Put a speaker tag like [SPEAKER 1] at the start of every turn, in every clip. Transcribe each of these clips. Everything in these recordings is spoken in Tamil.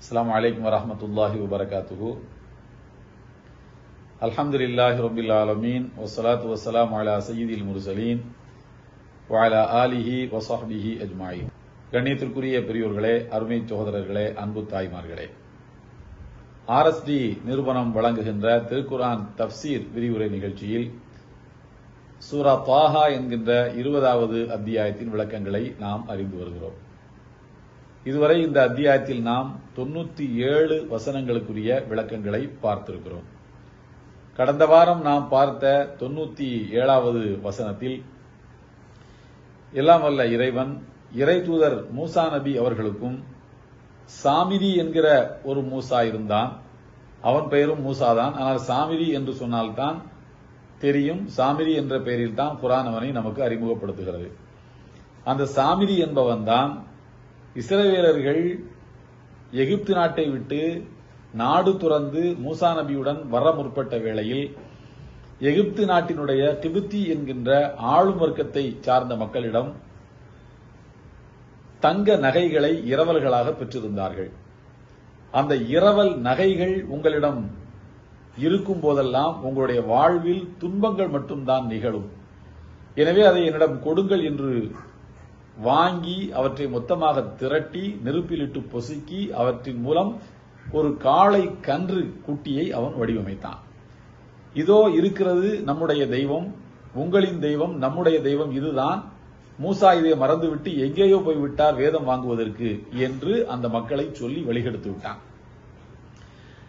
[SPEAKER 1] அஸ்ஸலாமு அலைக்கும் வரஹ்மத்துல்லாஹி வபரகாத்துஹு அல்ஹம்துலில்லாஹி ரப்பில் ஆலமீன் வஸ்ஸலாத்து வஸ்ஸலாமு அலா சய்யிதில் முர்சலீன் வஅலா ஆலிஹி வஸஹ்பிஹி அஜ்மாயின் கண்ணியத்திற்குரிய பெரியோர்களே அருமை சகோதரர்களே அன்பு தாய்மார்களே. ஆர்எஸ்டி நிறுவனம் வழங்குகின்ற திருக்குரான் தப்சீர் விரிவுரை நிகழ்ச்சியில் சூரா தாஹா என்கின்ற இருபதாவது அத்தியாயத்தின் விளக்கங்களை நாம் அறிந்து வருகிறோம். இதுவரை இந்த அத்தியாயத்தில் நாம் தொண்ணூத்தி ஏழு வசனங்களுக்குரிய விளக்கங்களை பார்த்திருக்கிறோம். கடந்த வாரம் நாம் பார்த்த தொண்ணூத்தி ஏழாவது வசனத்தில் எல்லாம் வல்ல இறைவன் இறை தூதர் மூசா நபி அவர்களுக்கும் சாமிரி என்கிற ஒரு மூசா இருந்தான். அவன் பெயரும் மூசா தான் ஆனால் சாமிரி என்று சொன்னால்தான் தெரியும். சாமிரி என்ற பெயரில் தான் குரான் அவனை நமக்கு அறிமுகப்படுத்துகிறது. அந்த சாமிரி என்பவன் தான் இஸ்ரவேலர்கள் எகிப்து நாட்டை விட்டு நாடு துறந்து மூசா நபியுடன் வர முற்பட்ட வேளையில் எகிப்து நாட்டினுடைய திபுத்தி என்கின்ற ஆளும் வர்க்கத்தை சார்ந்த மக்களிடம் தங்க நகைகளை இரவல்களாக பெற்றிருந்தார்கள். அந்த இரவல் நகைகள் உங்களிடம் இருக்கும் போதெல்லாம் உங்களுடைய வாழ்வில் துன்பங்கள் மட்டும்தான் நிகழும். எனவே அதை என்னிடம் கொடுங்கள் என்று வாங்கி அவற்றை மொத்தமாக திரட்டி நெருப்பிலிட்டு பொசுக்கி அவற்றின் மூலம் ஒரு காளை கன்று குட்டியை அவன் வடிவமைத்தான். இதோ இருக்கிறது நம்முடைய தெய்வம் உங்களின் தெய்வம் நம்முடைய தெய்வம் இதுதான். மூசா இதை மறந்துவிட்டு எங்கேயோ போய்விட்டார் வேதம் வாங்குவதற்கு என்று அந்த மக்களை சொல்லி வழிகெடுத்து விட்டான்.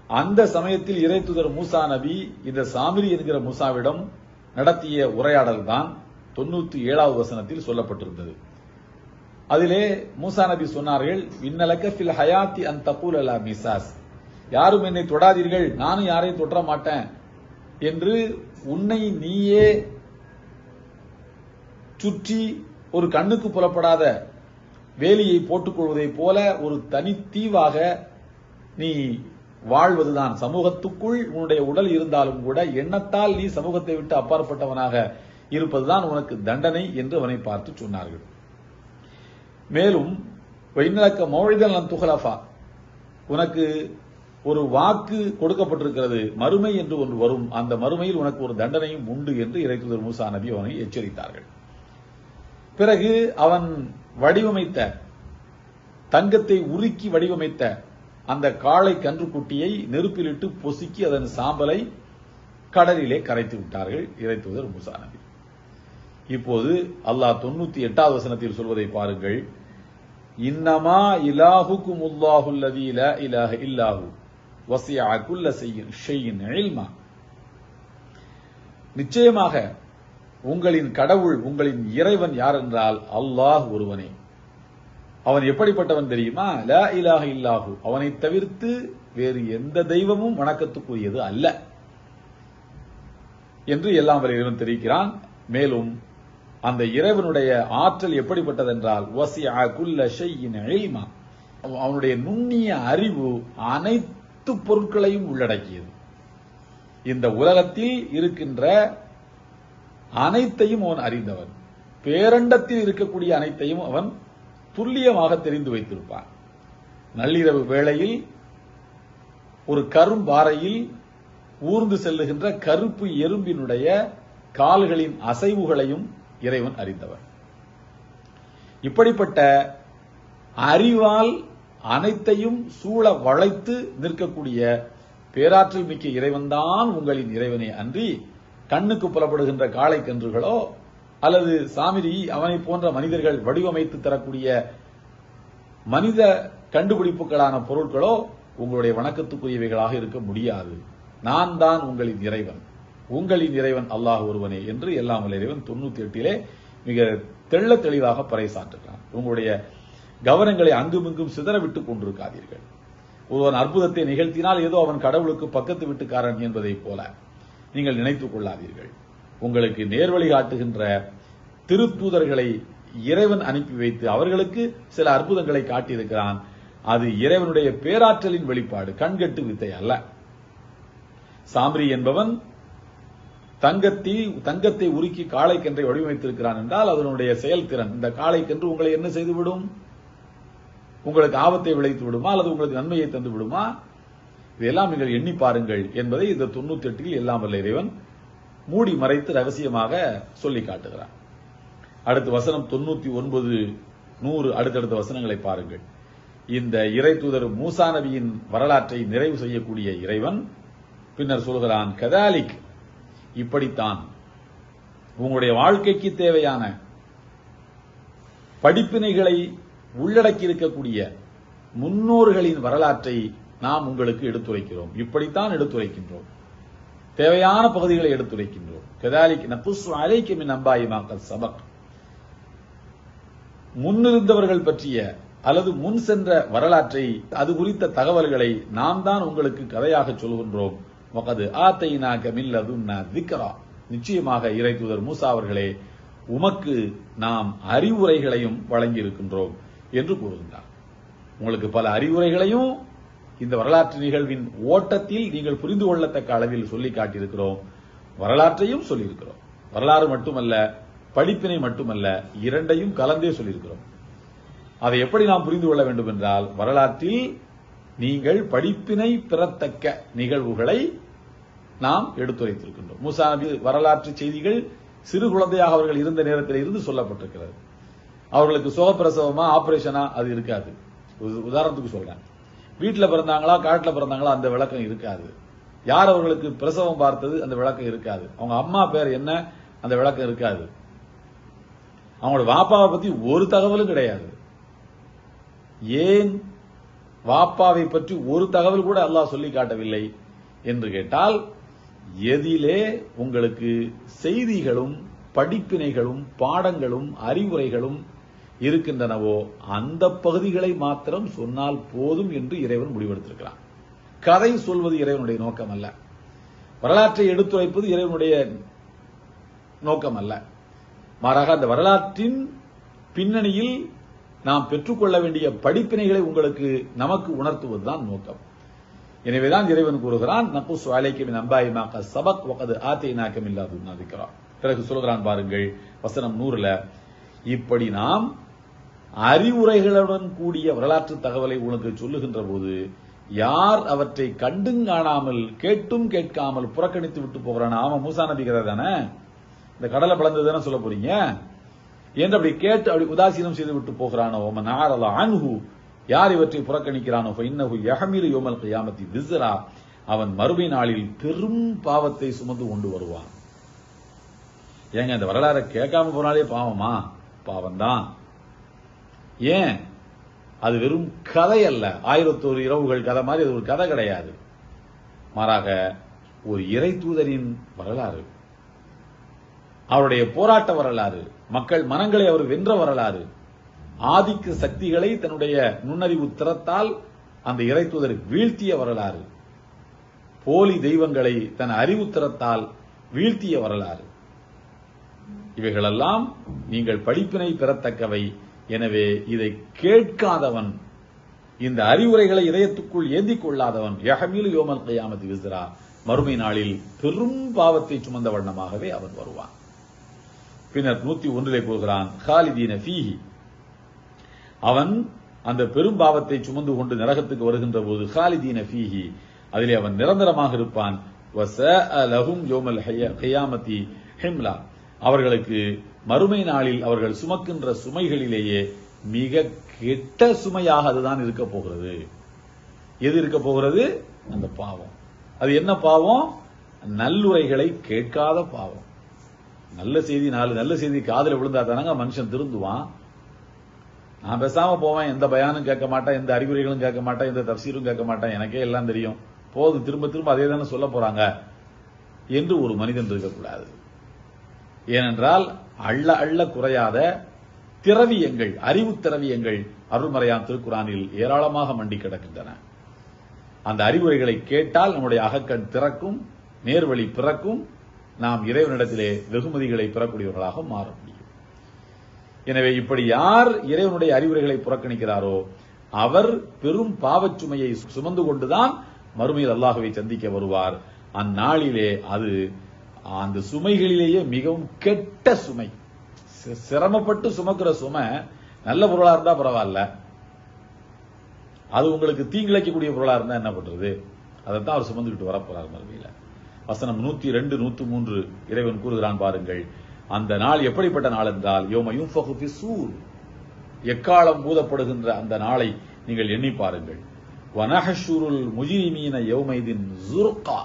[SPEAKER 1] அந்த சமயத்தில் இறைத்துதர் மூசா நபி இந்த சாமிரி என்கிற மூசாவிடம் நடத்திய உரையாடல் தான் தொண்ணூத்தி ஏழாவது வசனத்தில் சொல்லப்பட்டிருந்தது. அதிலே மூசா நபி சொன்னார்கள் விண்ணலக்க ஃபில் ஹயாத்தி அன் தப்பூல் அலா மிசாஸ். யாரும் என்னை தொடாதீர்கள் நானும் யாரையும் தொற்ற மாட்டேன் என்று உன்னை நீயே சுற்றி ஒரு கண்ணுக்கு புலப்படாத வேலியை போட்டுக்கொள்வதைப் போல ஒரு தனித்தீவாக நீ வாழ்வதுதான். சமூகத்துக்குள் உன்னுடைய உடல் இருந்தாலும் கூட எண்ணத்தால் நீ சமூகத்தை விட்டு அப்பாற்பட்டவனாக இருப்பதுதான் உனக்கு தண்டனை என்று அவனை பார்த்து சொன்னார்கள். மேலும் வைநலக்க மௌழிதல் துகலஃபா உனக்கு ஒரு வாக்கு கொடுக்கப்பட்டிருக்கிறது மறுமை என்று ஒன்று வரும். அந்த மறுமையில் உனக்கு ஒரு தண்டனையும் உண்டு என்று இறைத்துதர் மூசா நபி அவனை எச்சரித்தார்கள். பிறகு அவன் வடிவமைத்த தங்கத்தை உருக்கி வடிவமைத்த அந்த காளை கன்றுக்குட்டியை நெருப்பிலிட்டு பொசுக்கி அதன் சாம்பலை கடலிலே கரைத்து விட்டார்கள் இறைத்துதர் மூசா நபி. இப்போது அல்லாஹ் தொண்ணூத்தி எட்டாவது வசனத்தில் சொல்வதை பாருங்கள். இன்னமா இலாஹுக்கும் உல்லாஹுல்லதி லா இலாஹ இல்லாஹு. வசியா குல்ல செய்யின் ஷெய்யின் இல்மா. நிச்சயமாக உங்களின் கடவுள் உங்களின் இறைவன் யார் என்றால் அல்லாஹ் ஒருவனே. அவன் எப்படிப்பட்டவன் தெரியுமா? லா இலாக இல்லாஹு. அவனை தவிர்த்து வேறு எந்த தெய்வமும் வணக்கத்துக்குரியது அல்ல. என்று எல்லாம் வரை இறைவன் தெரிவிக்கிறான். மேலும் அந்த இறைவனுடைய ஆற்றல் எப்படிப்பட்டதென்றால் வசியா குல்ல ஷையின் இல்மா. அவனுடைய நுண்ணிய அறிவு அனைத்து பொருட்களையும் உள்ளடக்கியது. இந்த உலகத்தில் இருக்கின்ற அனைத்தையும் அவன் அறிந்தவன். பேரண்டத்தில் இருக்கக்கூடிய அனைத்தையும் அவன் துல்லியமாக தெரிந்து வைத்திருப்பான். நள்ளிரவு வேளையில் ஒரு கரும்பாறையில் ஊர்ந்து செல்லுகின்ற கருப்பு எறும்பினுடைய கால்களின் அசைவுகளையும் இறைவன் அறிந்தவர். இப்படிப்பட்ட அறிவால் அனைத்தையும் சூழ வளைத்து நிற்கக்கூடிய பேராற்றல் மிக்க இறைவன்தான் உங்களின் இறைவனே அன்றி கண்ணுக்கு புலப்படுகின்ற காளை கன்றுகளோ அல்லது சாமிரி அவனை போன்ற மனிதர்கள் வடிவமைத்து தரக்கூடிய மனித கண்டுபிடிப்புகளான பொருட்களோ உங்களுடைய வணக்கத்துக்குரியவைகளாக இருக்க முடியாது. நான் தான் உங்களின் இறைவன். உங்களின் இறைவன் அல்லாஹ் ஒருவனே என்று எல்லாம் இறைவன் தொண்ணூத்தி எட்டிலே மிக தெள்ள தெளிவாக பறைசாற்றுகிறான். உங்களுடைய கவனங்களை அங்குமிங்கும் சிதற விட்டுக் கொண்டிருக்காதீர்கள். ஒருவன் அற்புதத்தை நிகழ்த்தினால் ஏதோ அவன் கடவுளுக்கு பக்கத்து வீட்டுக்காரன் என்பதைப் போல நீங்கள் நினைத்துக் கொள்ளாதீர்கள். உங்களுக்கு நேர்வழி காட்டுகின்ற திருத்தூதர்களை இறைவன் அனுப்பி வைத்து அவர்களுக்கு சில அற்புதங்களை காட்டியிருக்கிறான். அது இறைவனுடைய பேராற்றலின் வெளிப்பாடு கண்கட்டு வித்தை அல்ல. சாம்ரி என்பவன் தங்கத்தை தங்கத்தை உருக்கி காளைக்கன்றை வடிவமைத்திருக்கிறான் என்றால் அதனுடைய செயல்திறன். இந்த காளைக்கன்று உங்களை என்ன செய்துவிடும்? உங்களுக்கு ஆபத்தை விளைத்து விடுமா? அல்லது உங்களுக்கு நன்மையை தந்து விடுமா? இதையெல்லாம் நீங்கள் எண்ணி பாருங்கள் என்பதை இந்த தொண்ணூத்தி எட்டில் எல்லாம் வல்ல இறைவன் மூடி மறைத்து ரகசியமாக சொல்லி காட்டுகிறான். அடுத்து வசனம் தொண்ணூத்தி ஒன்பது நூறு அடுத்தடுத்த வசனங்களை பாருங்கள். இந்த இறை தூதர் மூசா நபியின் வரலாற்றை நிறைவு செய்யக்கூடிய இறைவன் பின்னர் சொல்கிறான் கதாலிக் இப்படித்தான். உங்களுடைய வாழ்க்கைக்கு தேவையான படிப்பினைகளை உள்ளடக்கி இருக்கக்கூடிய முன்னோர்களின் வரலாற்றை நாம் உங்களுக்கு எடுத்துரைக்கிறோம். இப்படித்தான் எடுத்துரைக்கின்றோம். தேவையான பகுதிகளை எடுத்துரைக்கின்றோம். கதாலிக் நப்புசு அலைக்கு மின் அம்பாயி சபக். முன்னிருந்தவர்கள் பற்றிய அல்லது முன் சென்ற வரலாற்றை அது குறித்த தகவல்களை நாம் தான் உங்களுக்கு கதையாக சொல்கின்றோம். மகது ஆத்தைனா கமில்லதுன்னா திக்கரா நிச்சயமாக இறை தூதர் மூசா அவர்களே உமக்கு நாம் அறிவுரைகளையும் வழங்கி இருக்கின்றோம் என்று கூறுகின்றார். உங்களுக்கு பல அறிவுரைகளையும் இந்த வரலாற்று நிகழ்வின் ஓட்டத்தில் நீங்கள் புரிந்து கொள்ளத்தக்க அளவில் சொல்லி காட்டியிருக்கிறோம். வரலாற்றையும் சொல்லியிருக்கிறோம். வரலாறு மட்டுமல்ல படிப்பினை மட்டுமல்ல இரண்டையும் கலந்தே சொல்லியிருக்கிறோம். அதை எப்படி நாம் புரிந்து கொள்ள வேண்டும் என்றால் வரலாற்றில் நீங்கள் படிப்பினை பெறத்தக்க நிகழ்வுகளை நாம் எடுத்துரைத்திருக்கின்றோம். மூசா நபி வரலாற்று செய்திகள் சிறு குழந்தையாக அவர்கள் இருந்த நேரத்தில் இருந்து சொல்லப்பட்டிருக்கிறது. அவர்களுக்கு சுகப்பிரசவமா ஆபரேஷனா அது இருக்காது. உ- உதாரணத்துக்கு சொல்றேன். வீட்டுல பிறந்தாங்களா காட்டுல பிறந்தாங்களா அந்த விளக்கம் இருக்காது. யார் அவர்களுக்கு பிரசவம் பார்த்தது அந்த விளக்கம் இருக்காது. அவங்க அம்மா பேர் என்ன அந்த விளக்கம் இருக்காது. அவங்களோட வாப்பாவை பத்தி ஒரு தகவலும் கிடையாது. ஏன் வாப்பாவை பற்றி ஒரு தகவல் கூட அல்லாஹ் சொல்லி காட்டவில்லை என்று கேட்டால் எதிலே உங்களுக்கு செய்திகளும் படிப்பினைகளும் பாடங்களும் அறிவுரைகளும் இருக்கின்றனவோ அந்த பகுதிகளை மாத்திரம் சொன்னால் போதும் என்று இறைவன் முடிவெடுத்திருக்கிறான். கதை சொல்வது இறைவனுடைய நோக்கம் அல்ல வரலாற்றை எடுத்துரைப்பது இறைவனுடைய நோக்கம் அல்ல மாறாக அந்த வரலாற்றின் பின்னணியில் நாம் பெற்றுக்கொள்ள வேண்டிய படிப்பினைகளை உங்களுக்கு நமக்கு உணர்த்துவதுதான் நோக்கம். எனவேதான் இறைவன் கூறுகிறான் நக்குஸ் அலைக்கும் நம்பாய் சபக் வகது ஆத்தை நாக்கம் இல்லாது நதிக்கிறான் பிறகு சொல்கிறான் பாருங்கள் வசனம் நூறுல இப்படி நாம் அறிவுரைகளுடன் கூடிய வரலாற்று தகவலை உனக்கு சொல்லுகின்ற போது யார் அவற்றை கண்டும் காணாமல் கேட்டும் கேட்காமல் புறக்கணித்து விட்டு போகிறான்? ஆமா மூசா நபி இந்த கடலை பிளந்தது தானே சொல்ல போறீங்க? என்று அப்படி கேட்டு அப்படி உதாசீனம் செய்து விட்டு போகிறானோ? அவன் நாரல அன்ஹு. யார் இவற்றை புறக்கணிக்கிறானோ? இன்னஹு யஹமிலு யோமல் கியாமத்தி விசரா அவன் மறுமை நாளில் பெரும் பாவத்தை சுமந்து கொண்டு வருவான். ஏங்க இந்த வரலாறை கேட்காம போனாலே பாவமா? பாவம்தான். ஏன்? அது வெறும் கதை அல்ல. ஆயிரத்தோரு இரவுகள் கதை மாதிரி அது ஒரு கதை கிடையாது. மாறாக ஒரு இறை தூதரின் வரலாறு. அவருடைய போராட்ட வரலாறு. மக்கள் மனங்களை அவர் வென்ற வரலாறு. ஆதிக்க சக்திகளை தன்னுடைய நுண்ணறிவு திறத்தால் அந்த இறைத்துதர் வீழ்த்திய வரலாறு. போலி தெய்வங்களை தன் அறிவு திறத்தால் வீழ்த்திய வரலாறு. இவைகளெல்லாம் நீங்கள் படிப்பினை பெறத்தக்கவை. எனவே இதை கேட்காதவன் இந்த அறிவுரைகளை இதயத்துக்குள் ஏந்திக் கொள்ளாதவன் யஹமிலு யோமல் கையாமதி விஸ்ரா மறுமை நாளில் பெரும் பாவத்தை சுமந்த வண்ணமாகவே அவன் வருவான். பின்னர் நூத்தி ஒன்றிலே கூறுகிறான் ஹாலிதீன ஃபீஹி. அவன் அந்த பெரும் பாவத்தை சுமந்து கொண்டு நரகத்துக்கு வருகின்ற போது ஹாலிதீன ஃபீஹி. அதிலே அவன் நிரந்தரமாக இருப்பான் ஹிம்லா. அவர்களுக்கு மறுமை நாளில் அவர்கள் சுமக்கின்ற சுமைகளிலேயே மிக கெட்ட சுமையாக அதுதான் இருக்க போகிறது. எது இருக்க போகிறது? அந்த பாவம். அது என்ன பாவம்? நல்லுரைகளை கேட்காத பாவம். நல்ல செய்தி நாலு நல்ல செய்தி காதல விழுந்தா தானங்க மனுஷன் திருந்துவான். நான் பேசாம போவேன் எந்த பயானும் கேட்க மாட்டேன் எந்த அறிகுறிகளும் கேட்க மாட்டேன் எந்த தப்சீரும் கேட்க மாட்டேன் எனக்கே எல்லாம் தெரியும். போதும் திரும்ப திரும்ப அதே தானே சொல்ல போறாங்க என்று ஒரு மனிதன் இருக்கக்கூடாது. ஏனென்றால் அள்ள அள்ள குறையாத திரவியங்கள் அறிவு திரவியங்கள் அருள்மறையான் திருக்குறானில் ஏராளமாக மண்டி கிடக்கின்றன. அந்த அறிவுரைகளை கேட்டால் நம்முடைய அகக்கண் திறக்கும் நேர்வழி பிறக்கும் நாம் இறைவனிடத்திலே வெகுமதிகளை பெறக்கூடியவர்களாக மாற முடியும். எனவே இப்படி யார் இறைவனுடைய அறிவுரைகளை புறக்கணிக்கிறாரோ அவர் பெரும் பாவச்சுமையை சுமந்து கொண்டுதான் மறுமையில் அல்லாஹுவை சந்திக்க வருவார். அந்நாளிலே அது அந்த சுமைகளிலேயே மிகவும் கெட்ட சுமை. சிரமப்பட்டு சுமக்கிற சுமை நல்ல பொருளா இருந்தா பரவாயில்ல. அது உங்களுக்கு தீங்கிழைக்கக்கூடிய பொருளா இருந்தா என்ன பண்றது? அதைத்தான் அவர் சுமந்துக்கிட்டு வரப்போறார் மறுமையில. வசனம் நூத்தி ரெண்டு நூத்தி மூன்று இறைவன் கூறுகிறான் பாருங்கள். அந்த நாள் எப்படிப்பட்ட நாள் என்றால் யோமயும் சூர். எக்காலம் பூதப்படுகின்ற அந்த நாளை நீங்கள் எண்ணி பாருங்கள். வனஹஷுருல் முஜிரிமீன யோமைதின் ஜுர்கா.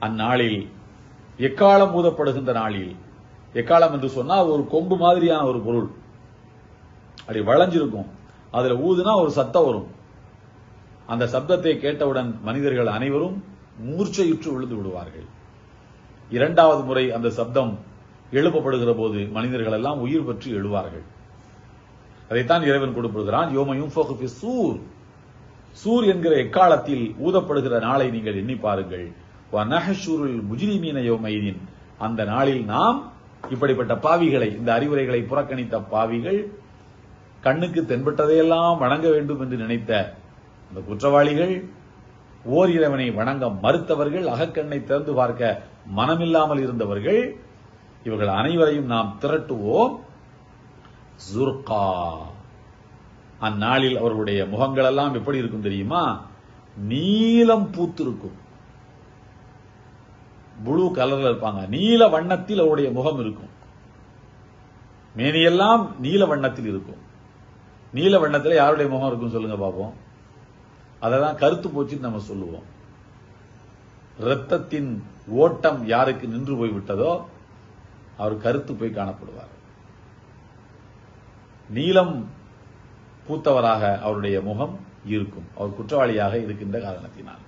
[SPEAKER 1] அந்நாளில் எக்காலம் பூதப்படுகின்ற நாளில் எக்காலம் என்று சொன்னால் ஒரு கொம்பு மாதிரியான ஒரு பொருள். அப்படி வளைஞ்சிருக்கும். அதுல ஊதுனா ஒரு சத்தம் வரும். அந்த சப்தத்தை கேட்டவுடன் மனிதர்கள் அனைவரும் மூர்ச்சையுற்று விழுந்து விடுவார்கள். இரண்டாவது முறை அந்த சப்தம் எழுப்பப்படுகிற போது மனிதர்கள் எல்லாம் உயிர் பற்றி எழுவார்கள். அதைத்தான் இறைவன் கொடுப்படுகிறான் யோமயும் சூர். சூர் என்கிற எக்காலத்தில் ஊதப்படுகிற நாளை நீங்கள் எண்ணி பாருங்கள். முஜிரிமீன முஜ்ரிமீன அந்த நாளில் நாம் இப்படிப்பட்ட பாவிகளை இந்த அறிவுரைகளை புறக்கணித்த பாவிகள் கண்ணுக்கு தென்பட்டதையெல்லாம் வணங்க வேண்டும் என்று நினைத்த அந்த குற்றவாளிகள் ஓர் வணங்க மறுத்தவர்கள் அகக்கண்ணை திறந்து பார்க்க மனமில்லாமல் இருந்தவர்கள் இவர்கள் அனைவரையும் நாம் திரட்டுவோம். ஜுர்கா. அந்நாளில் அவர்களுடைய முகங்கள் எல்லாம் எப்படி இருக்கும் தெரியுமா? நீலம் பூத்திருக்கும். ப்ளூ கலர்ல இருப்பாங்க. நீல வண்ணத்தில் அவருடைய முகம் இருக்கும். மேனியெல்லாம் நீல வண்ணத்தில் இருக்கும். நீல வண்ணத்தில் யாருடைய முகம் இருக்கும் சொல்லுங்க பாப்போம் அததான் கருத்து போச்சுன்னு நம்ம சொல்லுவோம். இரத்தத்தின் ஓட்டம் யாருக்கு நின்று போய்விட்டதோ அவர் கருத்து போய் காணப்படுவார். நீளம் பூத்தவராக அவருடைய முகம் இருக்கும். அவர் குற்றவாளியாக இருக்கின்ற காரணத்தினால்.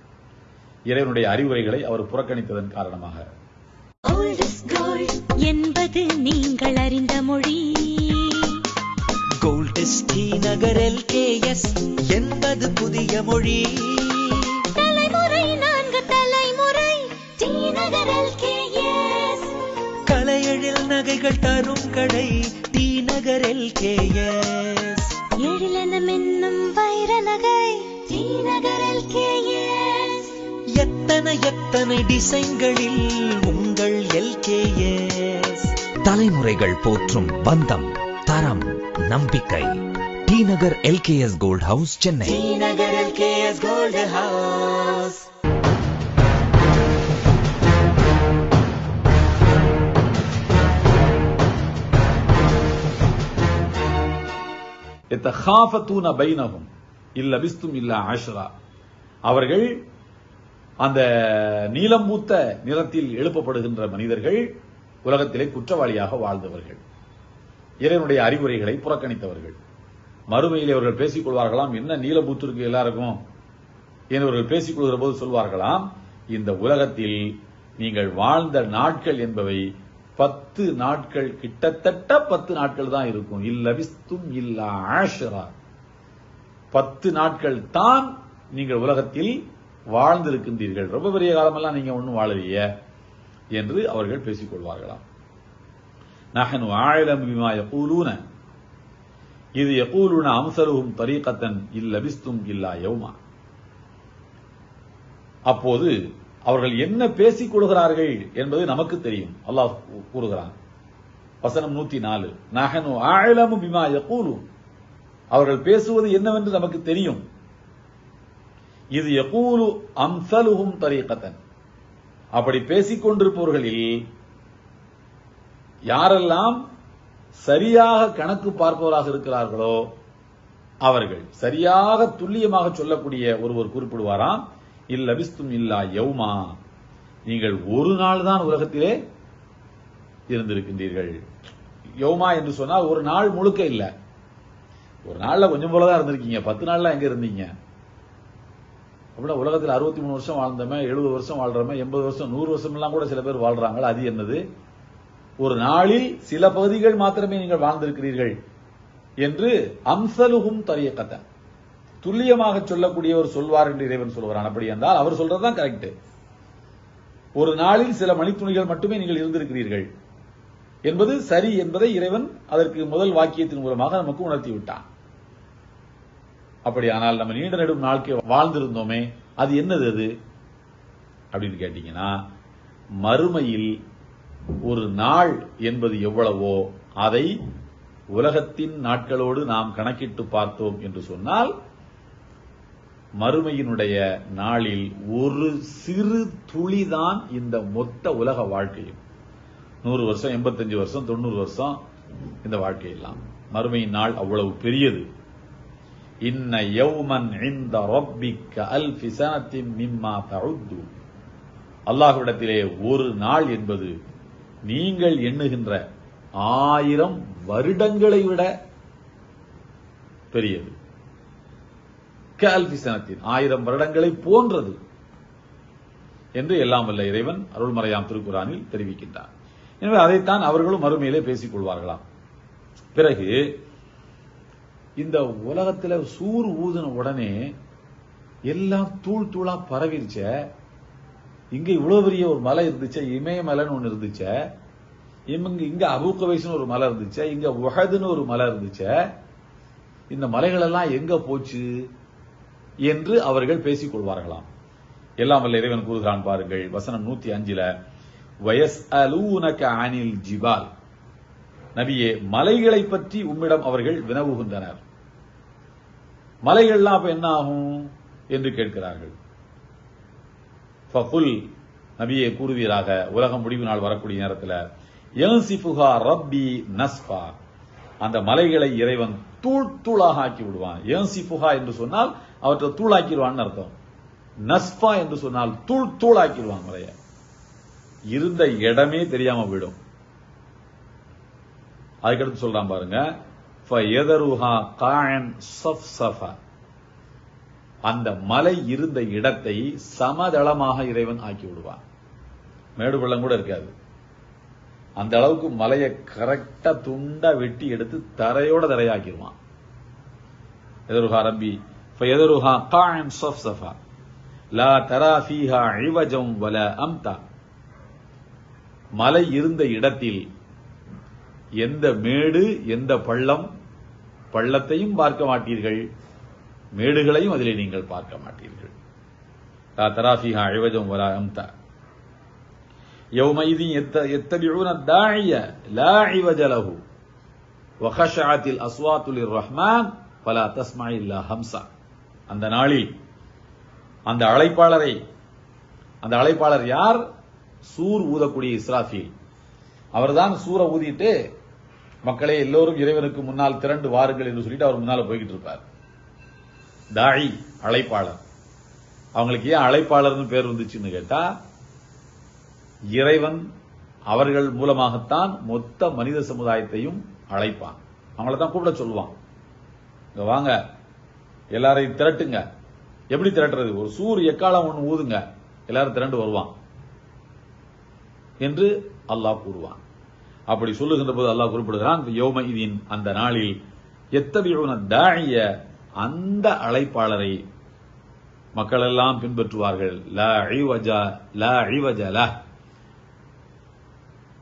[SPEAKER 1] இறைவனுடைய அறிவுரைகளை அவர் புறக்கணித்ததன் காரணமாக.
[SPEAKER 2] என்பது நீங்கள் அறிந்த மொழி.
[SPEAKER 3] கோல்டஸ் டி நகர் எல்கேஎஸ் என்பது புதிய மொழி.
[SPEAKER 2] தலைமுறை நான்கு தலைமுறை டி நகர் எல்கேஎஸ்
[SPEAKER 3] கலையெழில் நகைகள் தரும் கடை டி நகர் எல்கேஎஸ்
[SPEAKER 2] எழிலென மின்னும் வைர நகை டி நகர் எல்கேஎஸ்
[SPEAKER 3] எத்தனை எத்தனை டிசைன்களில் உங்கள் எல்கேஎஸ் தலைமுறைகள் போற்றும் பந்தம். தரம் நம்பிக்கை. T Nagar L K S gold house Chennai. T Nagar L K S gold house.
[SPEAKER 1] எத்தகாஃபத்தூன பைனகும் இல்ல பிஸ்தும் இல்ல ஆஷரா. அவர்கள் அந்த நீலம் பூத்த நிறத்தில் எழுப்பப்படுகின்ற மனிதர்கள் உலகத்திலே குற்றவாளியாக வாழ்ந்தவர்கள். இறைவனுடைய அறிவுரைகளை புறக்கணித்தவர்கள். மறுமையில் அவர்கள் பேசிக் கொள்வார்களாம் என்ன நீலம் எல்லாருக்கும்? என்று அவர்கள் பேசிக் கொள்கிற போது சொல்வார்களாம் இந்த உலகத்தில் நீங்கள் வாழ்ந்த நாட்கள் என்பவை பத்து நாட்கள் கிட்டத்தட்ட பத்து நாட்கள் தான் இருக்கும். இல்ல விஸ்தும் இல்ல ஆஷரா. பத்து நாட்கள் தான் நீங்கள் உலகத்தில் வாழ்ந்திருக்கின்றீர்கள். ரொம்ப பெரிய காலமெல்லாம் நீங்க ஒன்றும் வாழலையே என்று அவர்கள் பேசிக் கொள்வார்களாம். நஹனு ஆயிரம் பிமா யகூலூன இது யகூலுன அம்சலுகும் தரீகத்தன் இல்லபிஸ்தும் இல்லா யௌமா அப்போது அவர்கள் என்ன பேசிக் கொள்கிறார்கள் என்பது நமக்கு தெரியும். அல்லாஹ் கூறுகிறான். வசனம் நூத்தி நாலு நஹனு ஆழமும் பிமா யகூலு. அவர்கள் பேசுவது என்னவென்று நமக்கு தெரியும். இது யகூலு அம்சலுகும் தரீகத்தன். அப்படி பேசிக் கொண்டிருப்பவர்களில் யாரெல்லாம் சரியாக கணக்கு பார்ப்பவராக இருக்கிறார்களோ அவர்கள் சரியாக துல்லியமாக சொல்லக்கூடிய ஒருவர் குறிப்பிடுவாராம் இல்ல விஸ்தும் இல்லா யௌமா. நீங்கள் ஒரு நாள் தான் உலகத்திலே இருந்திருக்கின்றீர்கள். யௌமா என்று சொன்னால் ஒரு நாள் முழுக்க இல்ல. ஒரு நாள்ல கொஞ்சம் போலதான் இருந்திருக்கீங்க. பத்து நாள்ல எங்க இருந்தீங்க? அப்படின்னா உலகத்தில் அறுபத்தி மூணு வருஷம் வாழ்ந்தவன் எழுபது வருஷம் வாழ்றவன் எண்பது வருஷம் நூறு வருஷம் எல்லாம் கூட சில பேர் வாழ்றாங்க அது என்னது? ஒரு நாளில் சில பகுதிகள் மாத்திரமே நீங்கள் வாழ்ந்திருக்கிறீர்கள் என்று அம்சலுகும் தரியக்கத்த. துல்லியமாக சொல்லக்கூடியவர் சொல்வார் என்று இறைவன் சொல்கிறான் அப்படி என்றால் அவர் சொல்றதுதான் கரெக்ட் ஒரு நாளில் சில மணித்துணிகள் மட்டுமே நீங்கள் இருந்திருக்கிறீர்கள் என்பது சரி என்பதை இறைவன் அதற்கு முதல் வாக்கியத்தின் மூலமாக நமக்கு உணர்த்தி விட்டான் அப்படியானால் நம்ம நீண்ட நெடும் நாட்கள் வாழ்ந்திருந்தோமே அது என்னது அது? அப்படின்னு கேட்டீங்கன்னா மறுமையில் ஒரு நாள் என்பது எவ்வளவோ அதை உலகத்தின் நாட்களோடு நாம் கணக்கிட்டு பார்த்தோம் என்று சொன்னால் மறுமையினுடைய நாளில் ஒரு சிறு துளிதான் இந்த மொத்த உலக வாழ்க்கையும். நூறு வருஷம் எண்பத்தஞ்சு வருஷம் தொண்ணூறு வருஷம் இந்த வாழ்க்கையெல்லாம். மறுமையின் நாள் அவ்வளவு பெரியது. இன்ன யௌமன் இந்த ரொப்பிக்க அல் பிசானத்தின் மிம்மா தழுத்து அல்லாஹ்விடத்திலே ஒரு நாள் என்பது நீங்கள் எண்ணுகின்ற ஆயிரம் வருடங்களை விட பெரியது. கல்வி சனத்தின் ஆயிரம் வருடங்களை போன்றது என்று எல்லாம் வல்ல இறைவன் அருள்மறையாம் திருக்குறானில் தெரிவிக்கின்றார். எனவே அதைத்தான் அவர்களும் மறுமையிலே பேசிக் கொள்வார்களாம். பிறகு இந்த உலகத்துல சூர் ஊதின உடனே எல்லாம் தூள் தூளா பரவிருச்ச இங்க இவ்வளவு பெரிய ஒரு மலை இருந்துச்சு இமயமலைன்னு ஒண்ணு இருந்துச்சு. இவங்க இங்க அபுகவைஸ்னு ஒரு மலை இருந்துச்சு இங்க உஹதுன்னு ஒரு மலை இருந்துச்சு. இந்த மலைகள் எல்லாம் எங்க போச்சு என்று அவர்கள் பேசிக் கொள்வார்களாம். எல்லாம் வல்ல இறைவன் கூறுகிறான் பாருங்கள் வசனம் நூத்தி அஞ்சுல வயஸ் அலூனக அனில் ஜிபால். நபியே மலைகளை பற்றி உம்மிடம் அவர்கள் வினவுகின்றனர். மலைகள்லாம் அப்ப என்ன ஆகும் என்று கேட்கிறார்கள். ஃபபுல் நபியை கூறுவீராக. உலகம் முடிவு நாள் வரக்கூடிய நேரத்தில் எல்சிஃபுகா ரப்பி நஸ்பா அந்த மலைகளை இறைவன் தூள் தூளாக ஆக்கி விடுவான். ஏன்சிஃபுகா என்று சொன்னால் அவற்றை தூளாக்கிடுவான்னு அர்த்தம். நஸ்பா என்று சொன்னால் தூள் தூளாக்கிடுவான் மலைய. இருந்த இடமே தெரியாம விடும் அதுக்கடுத்து சொல்றான் பாருங்க ஃபயதருஹா காயன் சஃப் சஃபா அந்த மலை இருந்த இடத்தை சமதளமாக இறைவன் ஆக்கி விடுவான். மேடு பள்ளம் கூட இருக்காது. அந்த அளவுக்கு மலையை கரெக்டா துண்டா வெட்டி எடுத்து தரையோட தரையாக்கிடுவான். எதருஹா ரப்பி? ஃபயதருஹா காயன் சஃப்சஃபா லா தரா ஃபீஹா இவஜம் வல அம்தா. மலை இருந்த இடத்தில் எந்த மேடு எந்த பள்ளம் பள்ளத்தையும் பார்க்க மாட்டீர்கள். மேடுகளையும் அதிலே நீங்கள் பார்க்க மாட்டீர்கள் லா தராஃபிஹா இவஜம் வலா அம்தா يومئذ يتبعون الداعي لا عوج له وخشعت الأصوات للرحمن فلا تسمع إلا همسا அந்த நாளில் அந்த அழைப்பாளரை அந்த அழைப்பாளர் யார் சூர் ஊதக்கூடிய இஸ்ராஃபில் அவர்தான் சூரை ஊதிட்டு மக்களே எல்லோரும் இறைவனுக்கு முன்னால் திரண்டு வாருங்கள் என்று சொல்லிட்டு அவர் முன்னால போய்கிட்டு இருப்பார் தாயி அழைப்பாளர். அவங்களுக்கு ஏன் அழைப்பாளர்னு பேர் வந்துச்சுன்னு கேட்டா இறைவன் அவர்கள் மூலமாகத்தான் மொத்த மனித சமுதாயத்தையும் அழைப்பான். அவங்கள தான் கூப்பிட சொல்லுவான். இங்க வாங்க எல்லாரையும் திரட்டுங்க. எப்படி திரட்டுறது? ஒரு சூர் எக்காலம் ஒன்று ஊதுங்க. எல்லாரும் திரண்டு வருவான் என்று அல்லாஹ் கூறுவான். அப்படி சொல்லுகின்ற போது அல்லாஹ் குறிப்பிடுகிறான் யோம இதின் அந்த நாளில் எத்தபியுன தாழிய அந்த அழைப்பாளரை மக்கள் எல்லாம் பின்பற்றுவார்கள். லா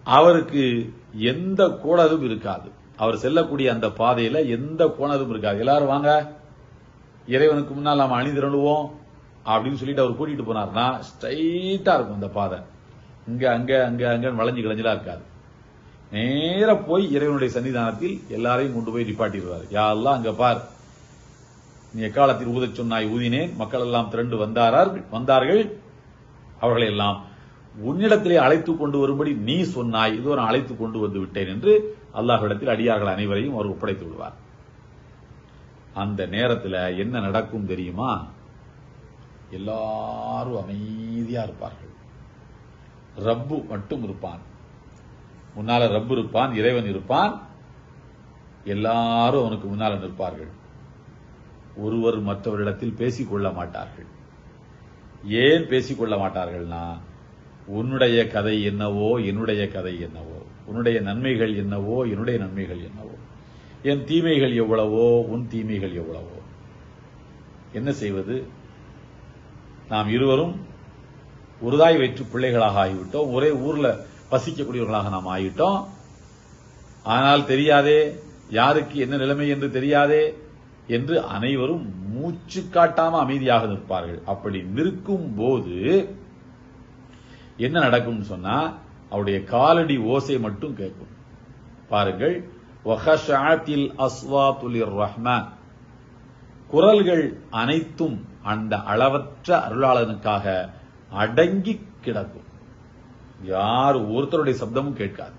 [SPEAKER 1] அவருக்கு எந்த கோணதும் இருக்காது. அவர் செல்லக்கூடிய அந்த பாதையில எந்த கோணதும் இருக்காது. எல்லாரும் வாங்க. இறைவனுக்கு முன்னால் நாம் அணிந்திரணுவோம் அப்படின்னு சொல்லிட்டு அவர் கூட்டிட்டு போனார்னா ஸ்ட்ரைட்டா இருக்கும் அந்த பாதை. இங்க அங்க அங்க அங்க வளைஞ்சு கிளைஞ்சலா இருக்காது. நேர போய் இறைவனுடைய சன்னிதானத்தில் எல்லாரையும் கொண்டு போய் நிப்பாட்டிடுவார். யாரெல்லாம் அங்க பார். நீ எக்காலத்தில் ஊதச் சொன்னாய் ஊதினேன்? மக்கள் எல்லாம் திரண்டு வந்தார்கள் வந்தார்கள். அவர்களை எல்லாம் உன்னிடத்திலே அழைத்துக் கொண்டு வரும்படி நீ சொன்னாய். இது நான் அழைத்து கொண்டு வந்து விட்டேன் என்று அல்லாஹ்விடத்தில் அடியார்கள் அனைவரையும் அவர் ஒப்படைத்து விடுவார். அந்த நேரத்தில் என்ன நடக்கும் தெரியுமா? எல்லாரும் அமைதியா இருப்பார்கள். ரப்பு மட்டும் இருப்பான். முன்னால ரப்பு இருப்பான் இறைவன் இருப்பான். எல்லாரும் அவனுக்கு முன்னால நிற்பார்கள். ஒருவர் மற்றவரிடத்தில் பேசிக் கொள்ள மாட்டார்கள். ஏன் பேசிக் கொள்ள மாட்டார்கள்னா உன்னுடைய கதை என்னவோ என்னுடைய கதை என்னவோ உன்னுடைய நன்மைகள் என்னவோ என்னுடைய நன்மைகள் என்னவோ என் தீமைகள் எவ்வளவோ உன் தீமைகள் எவ்வளவோ. என்ன செய்வது? நாம் இருவரும் ஒருதாய் வயிற்று பிள்ளைகளாக ஆகிவிட்டோம். ஒரே ஊர்ல பசிக்கக்கூடியவர்களாக நாம் ஆகிட்டோம் ஆனால் தெரியாதே யாருக்கு என்ன நிலைமை என்று தெரியாதே என்று அனைவரும் மூச்சு காட்டாம அமைதியாக நிற்பார்கள். அப்படி நிற்கும் போது என்ன நடக்கும் சொன்னா அவருடைய காலடி ஓசை மட்டும் கேட்கும். பாருங்கள் ரஹ்மான் குரல்கள் அனைத்தும் அந்த அளவற்ற அருளாளனுக்காக அடங்கி கிடக்கும். யார் ஒருத்தருடைய சப்தமும் கேட்காது.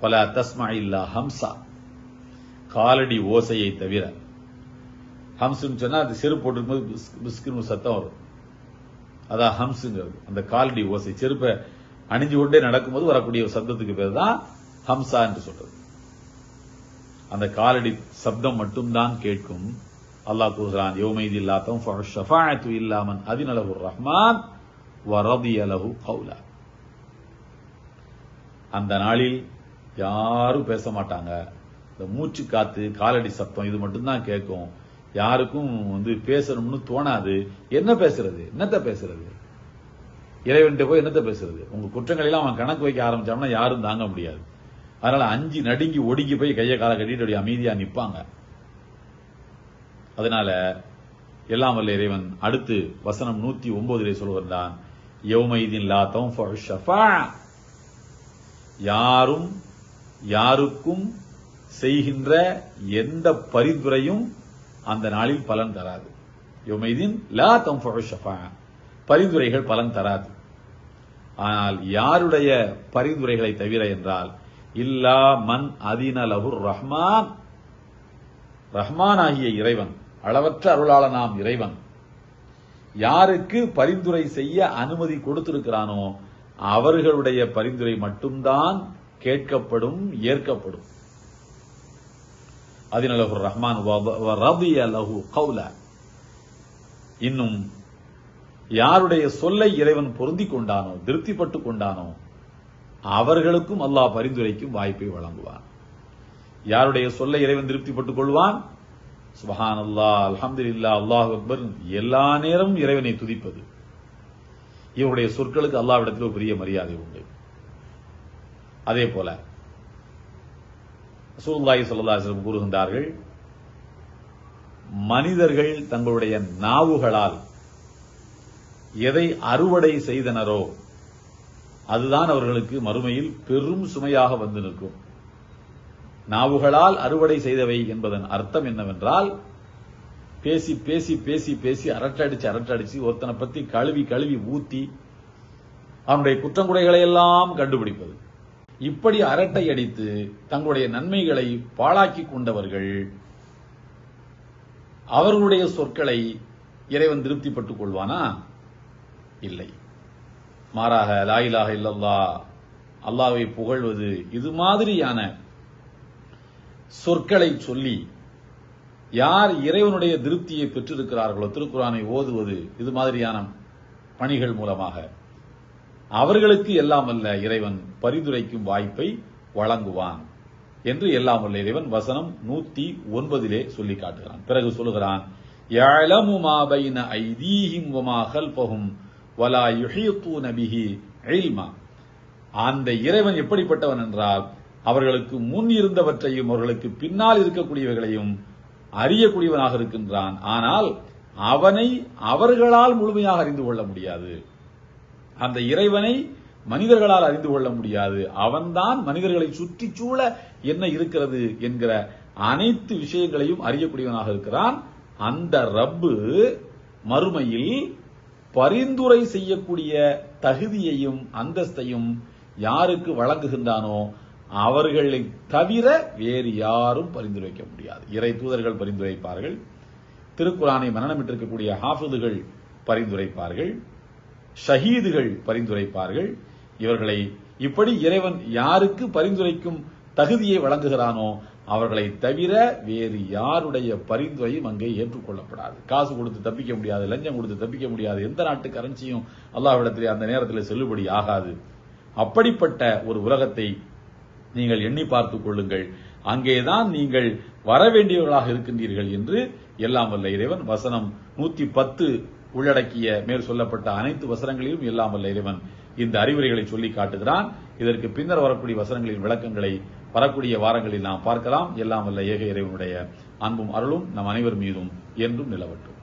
[SPEAKER 1] பல தஸ்மா இல்லா ஹம்சா. காலடி ஓசையை தவிர. ஹம்ஸ்னு சொன்னா அது செருப்பு போட்டிருக்கும்போது போது பிஸ்குன்னு சத்தம் வரும். அதான் ஹம்ஸுங்கிறது அந்த காலடி ஓசை. செருப்பை அணிஞ்சு கொண்டே நடக்கும்போது வரக்கூடிய சப்தத்துக்கு பேர் தான் ஹம்சா என்று சொல்றது. அந்த காலடி சப்தம் மட்டும்தான் கேட்கும். அல்லாஹ் கூறுகிறான் யோமைதி இல்லாத்தம் ஷஃபாத்து இல்லாமன் அதினலகு ரஹ்மான் வரதி அலகு கவுலா அந்த நாளில் யாரும் பேச மாட்டாங்க. இந்த மூச்சு காத்து காலடி சத்தம் இது மட்டும்தான் கேட்கும். யாருக்கும் வந்து பேசணும்னு தோணாது. என்ன பேசுறது? என்னத்த பேசுறது? இறைவன்கிட்ட போய் என்னத்த பேசுறது? உங்க குற்றங்களை எல்லாம் அவன் கணக்கு வைக்க ஆரம்பிச்சான்னா யாரும் தாங்க முடியாது. அதனால அஞ்சு நடுங்கி ஒடுங்கி போய் கையை காலை கட்டிட்டு அப்படி அமைதியா நிப்பாங்க. அதனால எல்லாம் வல்ல இறைவன் அடுத்து வசனம் நூத்தி ஒன்பதுல சொல்வதுதான் யௌமைதீன் லா யாரும் யாருக்கும் செய்கின்ற எந்த பரிந்துரையும் அந்த நாளில் பலன் தராது. லா தன்ஃபஉ பரிந்துரைகள் பலன் தராது. ஆனால் யாருடைய பரிந்துரைகளை தவிர என்றால் இல்லா மன் அதின லஹுர் ரஹ்மான். ரஹ்மான் ஆகிய இறைவன் அளவற்ற அருளாளனாம் இறைவன். யாருக்கு பரிந்துரை செய்ய அனுமதி கொடுத்திருக்கிறானோ அவர்களுடைய பரிந்துரை மட்டும்தான் கேட்கப்படும் ஏற்கப்படும். அதினலகு ரஹ்மான் ரதிய லஹு கௌல. இன்னும் யாருடைய சொல்லை இறைவன் பொருந்தி கொண்டானோ திருப்திப்பட்டுக் கொண்டானோ அவர்களுக்கும் அல்லாஹ் பரிந்துரைக்கும் வாய்ப்பை வழங்குவான். யாருடைய சொல்லை இறைவன் திருப்திப்பட்டுக் கொள்வான்? சுபஹான் அல்லா அலமது இல்லா அல்லாஹ் அக்பர். எல்லா நேரமும் இறைவனை துதிப்பது. இவருடைய சொற்களுக்கு அல்லாவிடத்தில் ஒரு பெரிய மரியாதை உண்டு. அதே போல ரசூல்லாய் ஸல்லல்லாஹு கூறுகின்றார்கள் மனிதர்கள் தங்களுடைய நாவுகளால் எதை அறுவடை செய்தனரோ அதுதான் அவர்களுக்கு மறுமையில் பெரும் சுமையாக வந்து நிற்கும். நாவுகளால் அறுவடை செய்தவை என்பதன் அர்த்தம் என்னவென்றால் பேசி பேசி பேசி பேசி அரட்டடிச்சு அரட்டடிச்சு ஒருத்தனை பத்தி கழுவி கழுவி ஊத்தி அவனுடைய குற்றங்குறைகளை எல்லாம் கண்டுபிடிப்பது. இப்படி அரட்டை அடித்து தங்களுடைய நன்மைகளை பாழாக்கிக் கொண்டவர்கள் அவர்களுடைய சொற்களை இறைவன் திருப்திப்பட்டுக் கொள்வானா? இல்லை. மாறாக லாயிலாக இல்லல்லா அல்லாவை புகழ்வது இது மாதிரியான சொற்களை சொல்லி யார் இறைவனுடைய திருப்தியை பெற்றிருக்கிறார்களோ திருக்குறானை ஓதுவது இது மாதிரியான பணிகள் மூலமாக. அவர்களுக்கு எல்லாம் அல்ல இறைவன் பரிந்துரைக்கும் வாய்ப்பை வழங்குவான் என்று எல்லாம் அல்ல இறைவன் வசனம் நூத்தி ஒன்பதிலே சொல்லி காட்டுகிறான். பிறகு சொல்லுகிறான் அந்த இறைவன் எப்படிப்பட்டவன் என்றால் அவர்களுக்கு முன் இருந்தவற்றையும் அவர்களுக்கு பின்னால் இருக்கக்கூடியவைகளையும் அறியக்கூடியவனாக இருக்கின்றான். ஆனால் அவனை அவர்களால் முழுமையாக அறிந்து கொள்ள முடியாது. அந்த இறைவனை மனிதர்களால் அறிந்து கொள்ள முடியாது. அவன்தான் மனிதர்களை சுற்றி சூழ என்ன இருக்கிறது என்கிற அனைத்து விஷயங்களையும் அறியக்கூடியவனாக இருக்கிறான். அந்த ரப்பு மறுமையில் பரிந்துரை செய்யக்கூடிய தகுதியையும் அந்தஸ்தையும் யாருக்கு வழங்குகின்றானோ அவர்களை தவிர வேறு யாரும் பரிந்துரைக்க முடியாது. இறை தூதர்கள் பரிந்துரைப்பார்கள். திருக்குறானை மரணமிட்டிருக்கக்கூடிய ஹாஃபிதுகள் பரிந்துரைப்பார்கள். ஷஹீதுகள் பரிந்துரைப்பார்கள். இவர்களை இப்படி இறைவன் யாருக்கு பரிந்துரைக்கும் தகுதியை வழங்குகிறானோ அவர்களை தவிர வேறு யாருடைய பரிந்துரையும் அங்கே ஏற்றுக்கொள்ளப்படாது. காசு கொடுத்து தப்பிக்க முடியாது லஞ்சம் கொடுத்து தப்பிக்க முடியாது எந்த நாட்டு கரன்சியும் அல்லாஹ்விடத்திலே அந்த நேரத்தில் செல்லுபடி ஆகாது. அப்படிப்பட்ட ஒரு உலகத்தை நீங்கள் எண்ணி பார்த்துக் கொள்ளுங்கள். அங்கேதான் நீங்கள் வர வேண்டியவர்களாக இருக்கின்றீர்கள் என்று எல்லாம் வல்ல இறைவன் வசனம் நூத்தி பத்து உள்ளடக்கிய மேல் சொல்லப்பட்ட அனைத்து வசனங்களிலும் இல்லாமல் இறைவன் இந்த அறிவுரைகளை சொல்லி காட்டுகிறான். இதற்கு பின்னர் வரக்கூடிய வசனங்களின் விளக்கங்களை வரக்கூடிய வாரங்களில் நாம் பார்க்கலாம். எல்லாம் வல்ல ஏக இறைவனுடைய அன்பும் அருளும் நம் அனைவர் மீதும் என்றும் நிலவட்டும்.